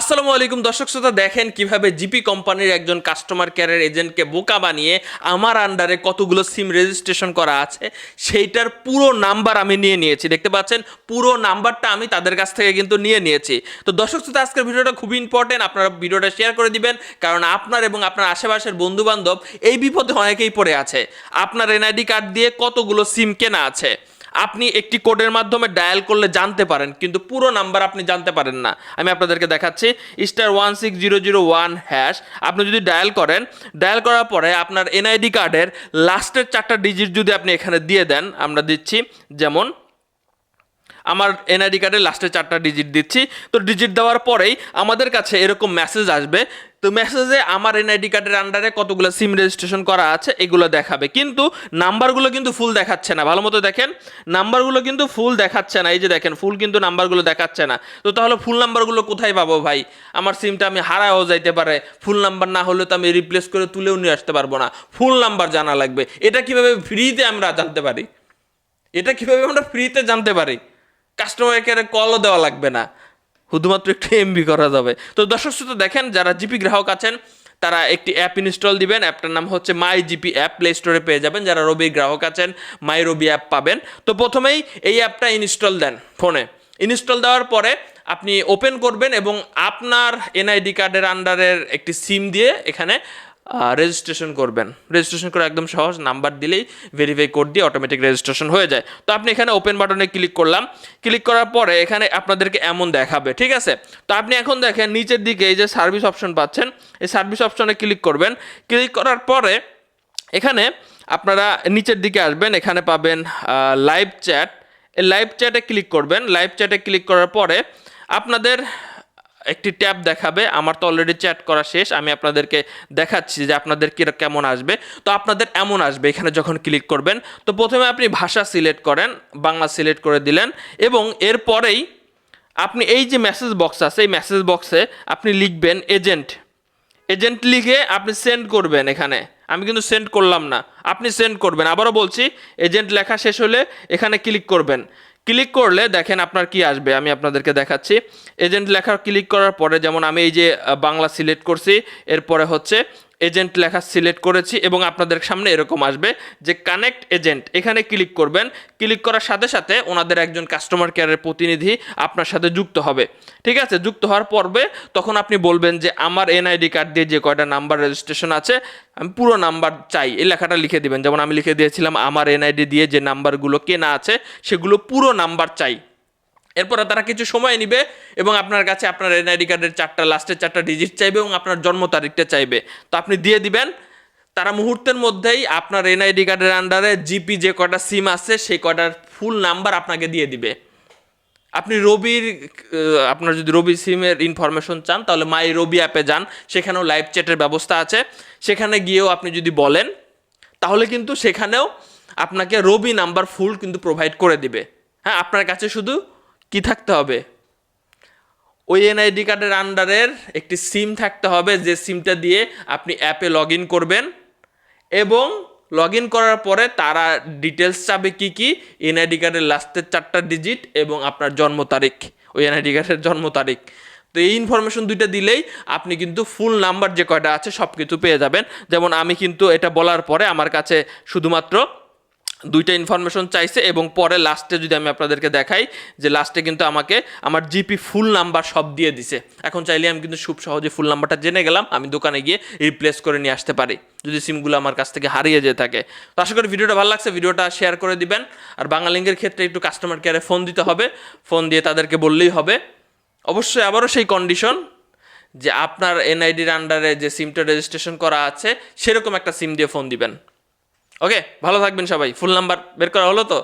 আসসালামু আলাইকুম দর্শক শ্রোতা, দেখেন কীভাবে জিপি কোম্পানির একজন কাস্টমার কেয়ারের এজেন্টকে বোকা বানিয়ে আমার আন্ডারে কতগুলো সিম রেজিস্ট্রেশন করা আছে, সেইটার পুরো নাম্বার আমি নিয়ে নিয়েছি। দেখতে পাচ্ছেন, পুরো নাম্বারটা আমি তাদের কাছ থেকে কিন্তু নিয়ে নিয়েছি। তো দর্শক শ্রোতা, আজকের ভিডিওটা খুবই ইম্পর্টেন্ট আপনারা ভিডিওটা শেয়ার করে দিবেন, কারণ আপনার এবং আপনার আশেপাশের বন্ধু বান্ধব এই বিপদে অনেকেই পড়ে আছে। আপনার এনআইডি কার্ড দিয়ে কতগুলো সিম কেনা আছে? আপনি একটি কোডের মাধ্যমে ডায়াল করলে জানতে পারেন, কিন্তু পুরো নাম্বার আপনি জানতে পারেন না। আমি আপনাদেরকে দেখাচ্ছি star one six zero zero one hash আপনি যদি ডায়াল করেন, ডায়াল করার পরে আপনার এনআইডি কার্ডের লাস্টের চারটা ডিজিট যদি আপনি এখানে দিয়ে দেন, আমরা দিচ্ছি, যেমন আমার এনআইডি কার্ডের লাস্টে চারটা ডিজিট দিচ্ছি। তো ডিজিট দেওয়ার পরেই আমাদের কাছে এরকম মেসেজ আসবে। তো মেসেজে আমার এনআইডি কার্ডের আন্ডারে কতগুলো সিম রেজিস্ট্রেশন করা আছে, এগুলো দেখাবে। কিন্তু নাম্বারগুলো কিন্তু ফুল দেখাচ্ছে না। ভালো মতো দেখেন নাম্বারগুলো কিন্তু ফুল দেখাচ্ছে না। এই যে দেখেন ফুল কিন্তু নাম্বারগুলো দেখাচ্ছে না। তো তাহলে ফুল নাম্বারগুলো কোথায় পাবো ভাই? আমার সিমটা আমি হারাও যাইতে পারে। ফুল নাম্বার না হলে তো আমি রিপ্লেস করে তুলেও নিয়ে আসতে পারব না। ফুল নাম্বার জানা লাগবে। এটা কীভাবে ফ্রিতে আমরা জানতে পারি? এটা কীভাবে আমরা ফ্রিতে জানতে পারি? কাস্টমার কেয়ারে কলও দেওয়া লাগবে না। শুধুমাত্র একটু এমবি করা যাবে। তো দর্শক শ্রোতা দেখেন, যারা জিপি গ্রাহক আছেন, তারা একটি অ্যাপ ইনস্টল দিবেন। অ্যাপটার নাম হচ্ছে মাই জিপি অ্যাপ প্লে স্টোরে পেয়ে যাবেন। যারা রবির গ্রাহক আছেন মাই রবি অ্যাপ পাবেন। তো প্রথমেই এই অ্যাপটা ইনস্টল দেন ফোনে। ইনস্টল দেওয়ার পরে আপনি ওপেন করবেন এবং আপনার এনআইডি কার্ডের আন্ডারের একটি সিম দিয়ে এখানে রেজিস্ট্রেশন করবেন। রেজিস্ট্রেশন করে একদম সহজ নাম্বার দিলেই ভেরিফাই কোড দিয়ে অটোমেটিক রেজিস্ট্রেশন হয়ে যায়। তো আপনি এখানে ওপেন বাটনে ক্লিক করলাম। ক্লিক করার পরে এখানে আপনাদেরকে এমন দেখাবে, ঠিক আছে? তো আপনি এখন দেখেন, নিচের দিকে এই যে সার্ভিস অপশন পাচ্ছেন, এই সার্ভিস অপশনে ক্লিক করবেন। ক্লিক করার পরে এখানে আপনারা নিচের দিকে আসবেন, এখানে পাবেন লাইভ চ্যাট এই লাইভ চ্যাটে ক্লিক করবেন। লাইভ চ্যাটে ক্লিক করার পরে আপনাদের একটি ট্যাব দেখাবে। আমার তো অলরেডি চ্যাট করা শেষ। আমি আপনাদেরকে দেখাচ্ছি যে আপনাদের কি কেমন আসবে। তো আপনাদের এমন আসবে এখানে যখন ক্লিক করবেন। তো প্রথমে আপনি ভাষা সিলেক্ট করেন, বাংলা সিলেক্ট করে দিলেন এবং এরপরেই আপনি এই যে মেসেজ বক্স আছে, এই মেসেজ বক্সে আপনি লিখবেন এজেন্ট এজেন্ট লিখে আপনি সেন্ড করবেন এখানে। আমি কিন্তু সেন্ড করলাম না। আপনি সেন্ড করবেন। আবারও বলছি এজেন্ট লেখা শেষ হলে এখানে ক্লিক করবেন। ক্লিক করলে দেখেন আপনার কি আসবে, আমি আপনাদেরকে দেখাচ্ছি। এজেন্ট লেখা ক্লিক করার পরে যেমন আমি এই যে বাংলা সিলেক্ট করছি, এরপরে হচ্ছে এজেন্ট লেখা সিলেক্ট করেছি এবং আপনাদের সামনে এরকম আসবে যে কানেক্ট এজেন্ট এখানে ক্লিক করবেন। ক্লিক করার সাথে সাথে ওনাদের একজন কাস্টমার কেয়ারের প্রতিনিধি আপনার সাথে যুক্ত হবে। ঠিক আছে? যুক্ত হওয়ার পর্বে তখন আপনি বলবেন যে আমার এনআইডি কার্ড দিয়ে যে কয়টা নাম্বার রেজিস্ট্রেশন আছে, আমি পুরো নাম্বার চাই। এই লেখাটা লিখে দিবেন। যেমন আমি লিখে দিয়েছিলাম, আমার এনআইডি দিয়ে যে নাম্বারগুলো কেনা আছে, সেগুলো পুরো নাম্বার চাই। এরপরে তারা কিছু সময় নিবে এবং আপনার কাছে আপনার এনআইডি কার্ডের চারটা, লাস্টের চারটা ডিজিট চাইবে এবং আপনার জন্ম তারিখটা চাইবে। তো আপনি দিয়ে দিবেন। তারা মুহূর্তের মধ্যেই আপনার এনআইডি কার্ডের আন্ডারে জিপি যে কটা সিম আছে, সেই কটার ফুল নাম্বার আপনাকে দিয়ে দিবে। আপনি রবির আপনার যদি রবি সিমের ইনফরমেশন চান, তাহলে মাই রবি অ্যাপে যান। সেখানেও লাইভ চ্যাটের ব্যবস্থা আছে। সেখানে গিয়েও আপনি যদি বলেন, তাহলে কিন্তু সেখানেও আপনাকে রবি নাম্বার ফুল কিন্তু প্রোভাইড করে দিবে। হ্যাঁ আপনার কাছে শুধু কি থাকতে হবে? ওই এনআইডি কার্ডের আন্ডারের একটি সিম থাকতে হবে, যে সিমটা দিয়ে আপনি অ্যাপে লগ করবেন এবং লগ করার পরে তারা ডিটেলস চাবে কি কি? এনআইডি কার্ডের লাস্টের চারটা ডিজিট এবং আপনার জন্ম তারিখ, ওই এনআইডি কার্ডের জন্ম তারিখ। তো এই ইনফরমেশন দুইটা দিলেই আপনি কিন্তু ফুল নাম্বার যে কয়টা আছে সব কিছু পেয়ে যাবেন। যেমন আমি কিন্তু এটা বলার পরে আমার কাছে শুধুমাত্র দুইটা ইনফরমেশন চাইছে এবং পরে লাস্টে যদি আমি আপনাদেরকে দেখাই যে লাস্টে কিন্তু আমাকে আমার জিপি ফুল নাম্বার সব দিয়ে দিছে। এখন চাইলে আমি কিন্তু খুব সহজে ফুল নাম্বারটা জেনে গেলাম, আমি দোকানে গিয়ে রিপ্লেস করে নিয়ে আসতে পারি, যদি সিমগুলো আমার কাছ থেকে হারিয়ে যেয়ে থাকে। তো আশা করি ভিডিওটা ভালো লাগছে, ভিডিওটা শেয়ার করে দিবেন। আর বাঙালিঙ্গের ক্ষেত্রে একটু কাস্টমার কেয়ারে ফোন দিতে হবে ফোন দিয়ে তাদেরকে বললেই হবে। অবশ্যই আবারও সেই কন্ডিশন যে আপনার এনআইডির আন্ডারে যে সিমটা রেজিস্ট্রেশন করা আছে, সেরকম একটা সিম দিয়ে ফোন দিবেন। ওকে ভালো থাকবেন সবাই। ফুল নাম্বার বের করা হলো তো?